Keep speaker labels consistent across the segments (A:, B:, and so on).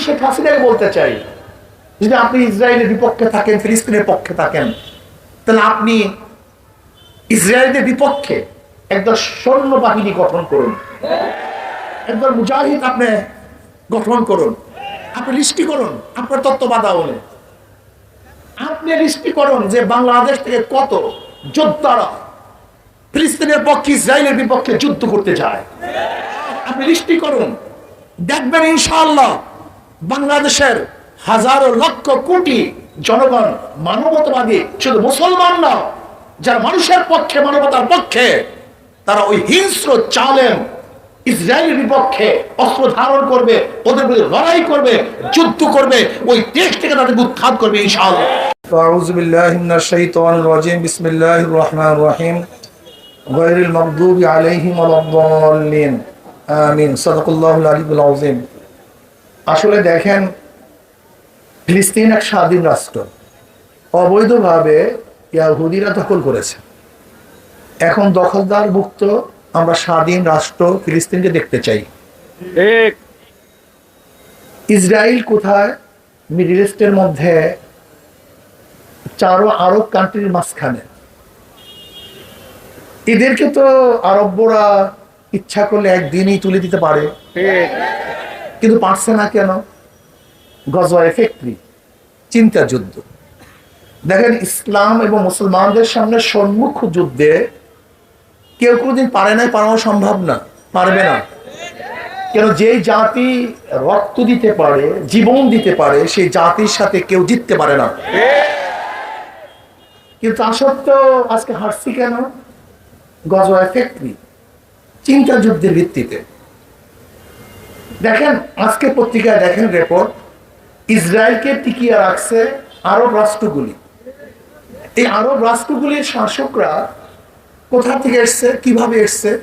A: শেখ হাসিনাকে বলতে চাই। যদি আপনি ইসরায়েলের বিপক্ষে থাকেন, ফিলিস্তিনের পক্ষে থাকেন, তাহলে আপনি ইসরায়েলের বিপক্ষে একদল সৈন্য বাহিনী গঠন করুন। একদল মুজাহিদ আপনি গঠন করুন। আপনি লিস্টি করুন, আপনার তত্ত্বাবধানে আপনি লিস্টি করুন যে বাংলাদেশ থেকে কত যোদ্ধারা ফিলিস্তিনের পক্ষে, ইসরায়েলের বিপক্ষে যুদ্ধ করতে যায়। আপনি লিস্টি করুন। দেখবেন ইনশাআল্লাহ বাংলাদেশের হাজারো লক্ষ কোটি জনগণ মানবতাবাদী শুধু মুসলমান না যারা মানুষের পক্ষে মানবতার পক্ষে তারা ওই হিংস্র চালেন ইসরায়েলের বিপক্ষে অস্ত্র ধারণ করবে ওদের বিরুদ্ধে লড়াই করবে যুদ্ধ করবে ওই দেশ থেকে তাদেরকে উৎখাত করবে ইনশাআল্লাহ
B: أعوذ بالله من الشيطان الرجيم بسم الله الرحمن الرحيم غير المغضوب عليهم ولا الضالين آمين صدق الله العلي العظيم
A: আসলে দেখেন ফিলিস্তিন এক স্বাধীন রাষ্ট্র। অবৈধভাবে ইয়াহুদিরা দখল করেছে। এখন দখলদার মুক্ত আমরা স্বাধীন রাষ্ট্র ফিলিস্তিনকে দেখতে চাই। ইসরায়েল কোথায়? মিডিল ইস্টের মধ্যে চারো আরব কান্ট্রির মাঝখানে। এদেরকে তো আরবরা ইচ্ছা করলে একদিনই তুলে দিতে পারে। কিন্তু পারছে না কেন? গজওয়া এফেক্টরি চিন্তা যুদ্ধ। দেখেন, ইসলাম এবং মুসলমানদের সামনে সম্মুখ যুদ্ধে কেউ কোনোদিন পারে নাই, পারানো সম্ভব না, পারবে না। কেন? যে জাতি রক্ত দিতে পারে, জীবন দিতে পারে, সেই জাতির সাথে কেউ জিততে পারে না। কিন্তু তা সত্ত্বেও আজকে হারছি কেন? গজওয়া এফেক্টরি চিন্তা যুদ্ধের ভিত্তিতে। দেখেন, আজকে পত্রিকায় দেখেন রেপোর্ট ইসরায়েলকে টিকিয়ে রাখছে আরব রাষ্ট্রগুলি। এই আরব রাষ্ট্রগুলির শাসকরা কোথা থেকে এসছে, কীভাবে এসছে?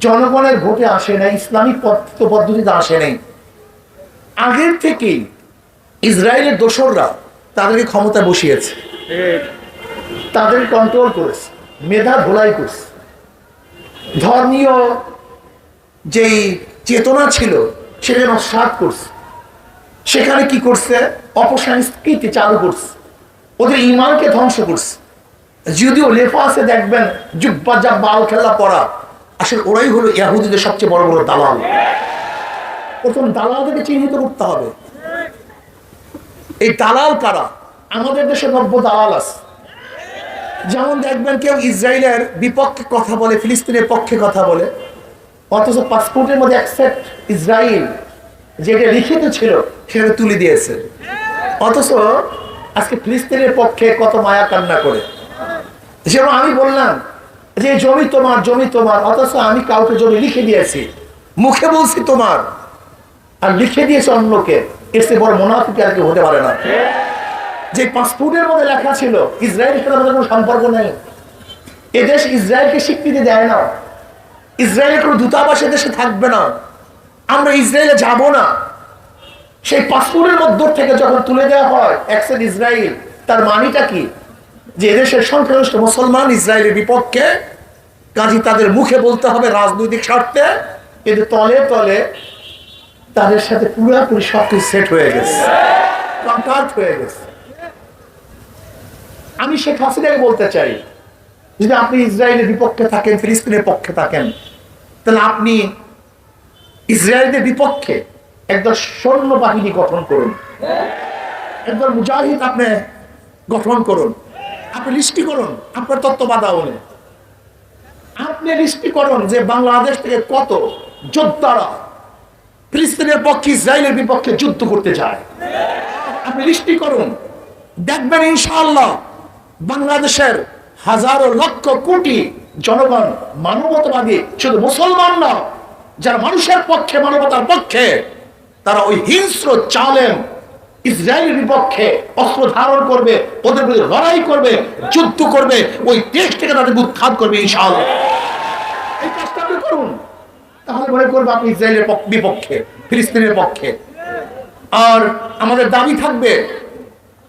A: জনগণের ভোটে আসে নাই, ইসলামিক পদ্ধ- পদ্ধতিতে আসে নাই। আগের থেকেই ইসরায়েলের দোসররা তাদেরকে ক্ষমতা বসিয়েছে। তাদের কন্ট্রোল করেছে, মেধা ধোলাই করছে। ধর্মীয় যেই চেতনা ছিল সেটা নস্বাত করছে। সেখানে কি করছে? অপসংস্কৃতি চালু করছে। ওদের ইমানকে ধ্বংস করছে। যদিও লেফাসে দেখবেন, জুব্বা জাব্বা আল খেলা পড়া, আসলে ওরাই হলো ইয়াহুদিদের সবচেয়ে বড় বড় দালাল। প্রথম দালালদেরকে চিহ্নিত করতে হবে। এই দালাল কারা? আমাদের দেশে নব্য দালাল আছে। যেমন দেখবেন কেউ ইসরায়েলের বিপক্ষে কথা বলে, ফিলিস্তিনের পক্ষে কথা বলে অথচ পাসপোর্টের মধ্যে অ্যাকসেপ্ট ইসরায়েল যেটা লিখিত ছিল, সেটা তুলে দিয়েছে। অথচ আজকে ফিলিস্তিনের পক্ষে কত মায়া কান্না করে। যেমন আমি বললাম যে, জমি তোমার জমি তোমার। অথচ আমি কাউকে জমি লিখে দিয়েছি, মুখে বলছি তোমার। আর লিখে দিয়েছে অন্যকে এর চেয়ে বড় মোনাফিক আর কি হতে পারে না। যে পাসপোর্টের মধ্যে লেখা ছিল ইসরায়েলের সাথে আমাদের কোনো সম্পর্ক নেই। এদেশ ইসরায়েলকে স্বীকৃতি দেয় না। ইসরায়েলের কোনো দূতাবাস দেশে থাকবে না। আমরা ইসরায়েলে যাব না। সেই পাসপোর্টের মধ্য থেকে যখন তুলে দেওয়া হয় অ্যাকসেন্ট ইসরায়েল, তার মানিটা কি? যে এদেশের সংখ্যাগরিষ্ঠ মুসলমান ইসরায়েলের বিপক্ষে কাজী তাদের মুখে বলতে হবে রাজনৈতিক স্বার্থে কিন্তু তলে তলে তাদের সাথে পুরোপুরি সব কিছু সেট হয়ে গেছে। হয়ে গেছে। আমি শেখ হাসিনাকে বলতে চাই, যদি আপনি ইসরায়েলের বিপক্ষে থাকেন, ফিলিস্তিনের পক্ষে থাকেন তাহলে আপনি ইসরায়েলের বিপক্ষে একদল সৈন্য বাহিনী গঠন করুন। একদল মুজাহিদ আপনি গঠন করুন। আপনি লিস্টি করুন, আপনার তত্ত্বাবধানে আপনি লিস্টি করুন যে বাংলাদেশ থেকে কত যোদ্ধারা ফিলিস্তিনের পক্ষে, ইসরায়েলের বিপক্ষে যুদ্ধ করতে যায়। আপনি লিস্টি করুন। দেখবেন ইনশাআল্লাহ বাংলাদেশের হাজারো লক্ষ কোটি জনগণ মানবতাবাদী শুধু মুসলমান না যারা মানুষের পক্ষে, মানবতার পক্ষে, তারা ওই হিংস্র চালেন ইসরায়েলের বিপক্ষে অস্ত্র ধারণ করবে, ওদের বিরুদ্ধে লড়াই করবে, যুদ্ধ করবে, ওই দেশ থেকে তাদেরকে উৎখাত করবে, ইনশাআল্লাহ। এই কাজটা করুন। তাহলে মনে করব আপনি ইসরায়েলের পক্ষ- বিপক্ষে, ফিলিস্তিনের পক্ষে। আর আমাদের দাবি থাকবে,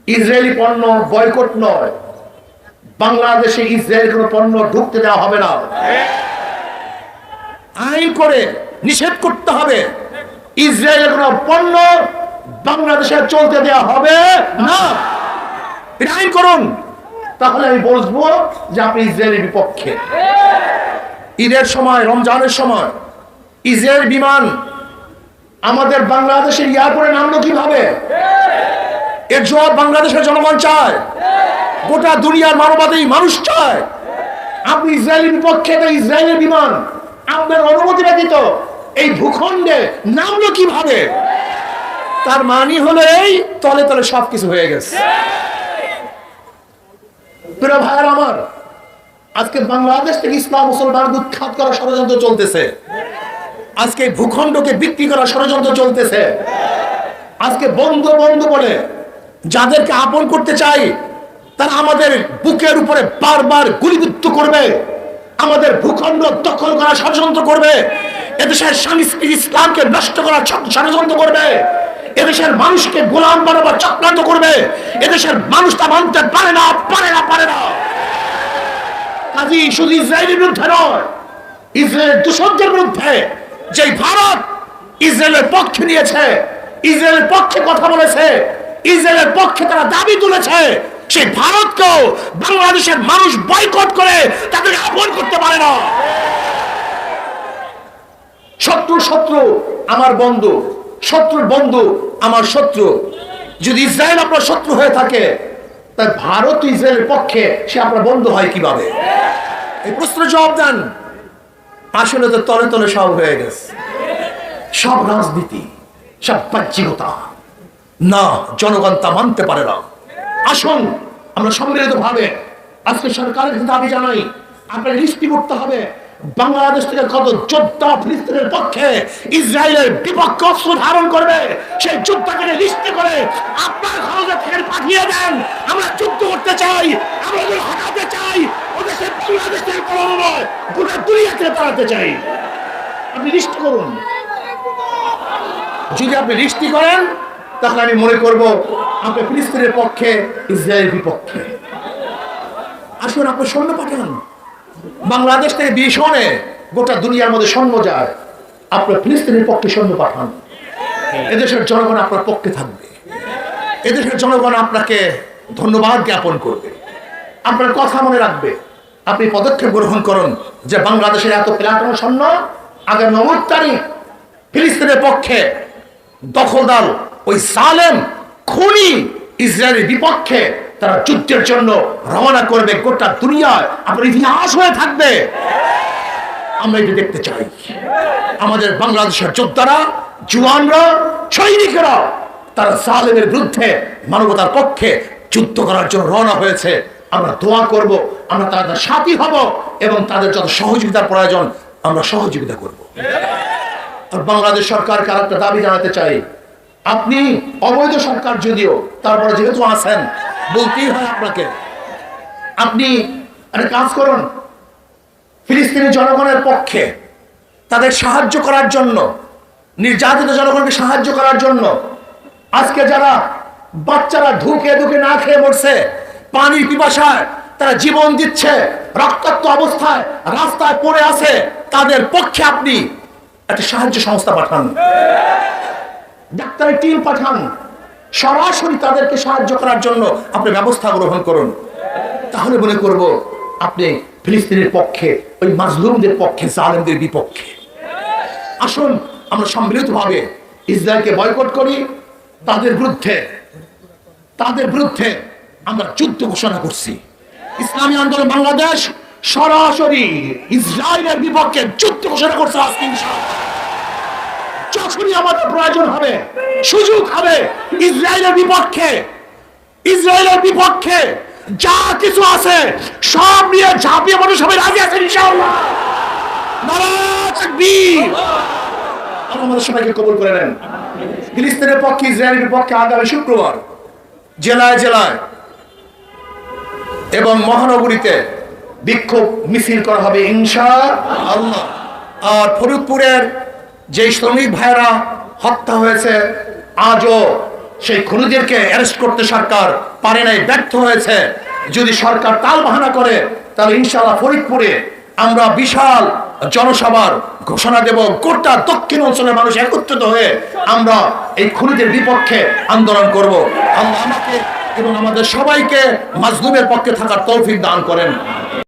A: ইসরায়েলি পণ্য বয়কট নয় বাংলাদেশে ইসরায়েল কোনো পণ্য ঢুকতে দেওয়া হবে না। আইন করে নিষেধ করতে হবে। ইসরায়েলের কোনো পণ্য বাংলাদেশে চলতে দেওয়া হবে না। এটা আইন করুন। তাহলে আমি বলব যে আপনি ইসরায়েলের বিপক্ষে। ঈদের সময়, রমজানের সময় ইসরায়েল বিমান আমাদের বাংলাদেশের এয়ারপোর্টে নামলো কীভাবে? এর জবাব বাংলাদেশের জনগণ চায়। গোটা দুনিয়ার মানবাদী মানুষ চায়। আপনি ইসরায়েলের বিপক্ষে ইসরায়েলের বিমান। আপনার অনুমতি ব্যতীত এই ভূখণ্ডে নামলো কীভাবে? তার মানি হলো এই, তলে তলে সবকিছু হয়ে গেছে। আমার, আজকে বাংলাদেশ থেকে ইসলাম মুসলমান উৎখাত করার ষড়যন্ত্র চলতেছে। আজকে ভূখণ্ডকে বিক্রি করার ষড়যন্ত্র চলতেছে। আজকে বন্ধু বন্ধু বলে যাদেরকে আপন করতে চাই, তারা আমাদের বুকের উপরে বারবার গুলিবিদ্ধ করবে। আমাদের ভূখণ্ড দখল করা ষড়যন্ত্র করবে। এদেশের সাংস্কৃতিক ইসলামকে নষ্ট করার ষড়যন্ত্র করবে। এদেশের মানুষকে গোলাম বানাবার চক্রান্ত করবে। এদেশের মানুষ তা মানতে পারে না পারে না পারে না। কাজী শুধু ইসরায়েলের বিরুদ্ধে নয়, ইসরায়েলের দূষকদের বিরুদ্ধে যে ভারত ইসরায়েলের পক্ষে নিয়েছে, ইসরায়েলের পক্ষে কথা বলেছে ইসরায়েলের পক্ষে তারা দাবি তুলেছে সেই ভারতকেও বাংলাদেশের মানুষ বয়কট করে তাদের আপন করতে পারে না। শত্রু শত্রু, আমার বন্ধু। শত্রুর বন্ধু, আমার শত্রু। যদি ইসরায়েল আপনার শত্রু হয়ে থাকে, তাই ভারত ইসরায়েলের পক্ষে সে আপনার বন্ধু হয় কীভাবে? এই প্রশ্ন জবাব দেন। আসলে তো তলে তলে সব হয়ে গেছে। সব রাজনীতি, সব বাহ্যিকতা। না, জনগণ তা মানতে পারে না। আসুন, আমরা সম্মিলিত ভাবে আজকে সরকারের দাবি জানাই, আপনার লিস্টি করতে হবে। বাংলাদেশ থেকে কত যোদ্ধা ফিলিস্তিনের পক্ষে ইসরায়েলের বিপক্ষে অস্ত্র ধারণ করবে, সেই যুদ্ধকে লিস্টি করে আপনার খরচে থেকে পাঠিয়ে দেন। আমরা যুদ্ধ করতে চাই, আমরা ওদের হটাতে চাই, ওদের সে বাংলাদেশ থেকে কোনো নয়, গোটা দুনিয়া থেকে তাড়াতে চাই। আপনি লিস্ট করুন। যদি আপনি লিস্টি করেন তাহলে আমি মনে করব, আপনি ফিলিস্তিনের পক্ষে, ইসরায়েলের বিপক্ষে। আসুন, আপনি সৈন্য পাঠান। বাংলাদেশ থেকে ভীষণে গোটা দুনিয়ার মধ্যে স্বর্ণ যায়। আপনার ফিলিস্তিনের পক্ষে স্বর্ণ পাঠান। এদেশের জনগণ আপনার পক্ষে থাকবে। এদেশের জনগণ আপনাকে ধন্যবাদ জ্ঞাপন করবে। আপনার কথা মনে রাখবে। আপনি পদক্ষেপ গ্রহণ করুন যে বাংলাদেশের এত প্লাটন স্বর্ণ আগামী নব্বই তারিখ ফিলিস্তিনের পক্ষে দখলদার ওই সালেম, খুনি ইসরায়েলের বিপক্ষে তারা যুদ্ধের জন্য রওনা করবে গোটা দুনিয়ায়। আপনার ইতিহাস হয়ে থাকবে। আমরা এটি দেখতে চাই। আমাদের বাংলাদেশের যোদ্ধারা জুয়ানরা সৈনিকেরা, তারা সালেমের বিরুদ্ধে মানবতার পক্ষে যুদ্ধ করার জন্য রওনা হয়েছে। আমরা দোয়া করব, আমরা তাদের সাথী হব এবং তাদের যত সহযোগিতার প্রয়োজন, আমরা সহযোগিতা করব। আর বাংলাদেশ সরকারকে আর একটা দাবি জানাতে চাই। আপনি অবৈধ সরকার যদিও, তারপরে যেহেতু আছেন, বলতেই হয় আপনাকে। আপনি কাজ করুন, ফিলিস্তিনি জনগণের পক্ষে তাদের সাহায্য করার জন্য, নির্যাতিত জনগণকে সাহায্য করার জন্য, আজকে যারা বাচ্চারা ধুকে ধুকে না খেয়ে মরছে, পানির পিপাসায় তারা জীবন দিচ্ছে, রক্তাক্ত অবস্থায় রাস্তায় পড়ে আছে, তাদের পক্ষে আপনি একটা সাহায্য সংস্থা পাঠান। ডাক্তারের টিম পাঠান। সরাসরি তাদেরকে সাহায্য করার জন্য আপনি ব্যবস্থা গ্রহণ করুন। তাহলে মনে করব আপনি ফিলিস্তিনের পক্ষে, ওই মাজলুমদের পক্ষে, জালেমদের বিপক্ষে। আসুন, আমরা সম্মিলিতভাবে ইসরায়েলকে বয়কট করি। তাদের বিরুদ্ধে তাদের বিরুদ্ধে আমরা যুদ্ধ ঘোষণা করছি। ইসলামী আন্দোলন বাংলাদেশ সরাসরি ইসরায়েলের বিপক্ষে যুদ্ধ ঘোষণা করছে আজকে। যখনই আমাদের প্রয়োজন হবে, সুযোগ হবে ইসরায়েলের বিপক্ষে ইসরায়েলের বিপক্ষে যা কিছু আছে সব নিয়ে ঝাঁপিয়ে মানুষ সবাই রাজি আছে আমাদের সবাইকে কবুল করে নেন। ফিলিস্তিনের পক্ষে, ইসরায়েলের আগামী শুক্রবার জেলায় জেলায় এবং মহানগরীতে বিক্ষোভ মিছিল করা হবে ইনশা আল্লাহ আর ফরিদপুরের যে শ্রমিক ভাইয়েরা হত্যা হয়েছে, আজও সেই খুনিদেরকে অ্যারেস্ট করতে সরকার পারে নাই, ব্যর্থ হয়েছে। যদি সরকার তাল বাহানা করে, তাহলে ইনশাল্লাহ ফরিদপুরে আমরা বিশাল জনসভার ঘোষণা দেব। গোটা দক্ষিণ অঞ্চলের মানুষ একত্রিত হয়ে আমরা এই খুনিদের বিপক্ষে আন্দোলন করব। আল্লাহ আমাকে এবং আমাদের সবাইকে মাজলুমের পক্ষে থাকার তৌফিক দান করেন।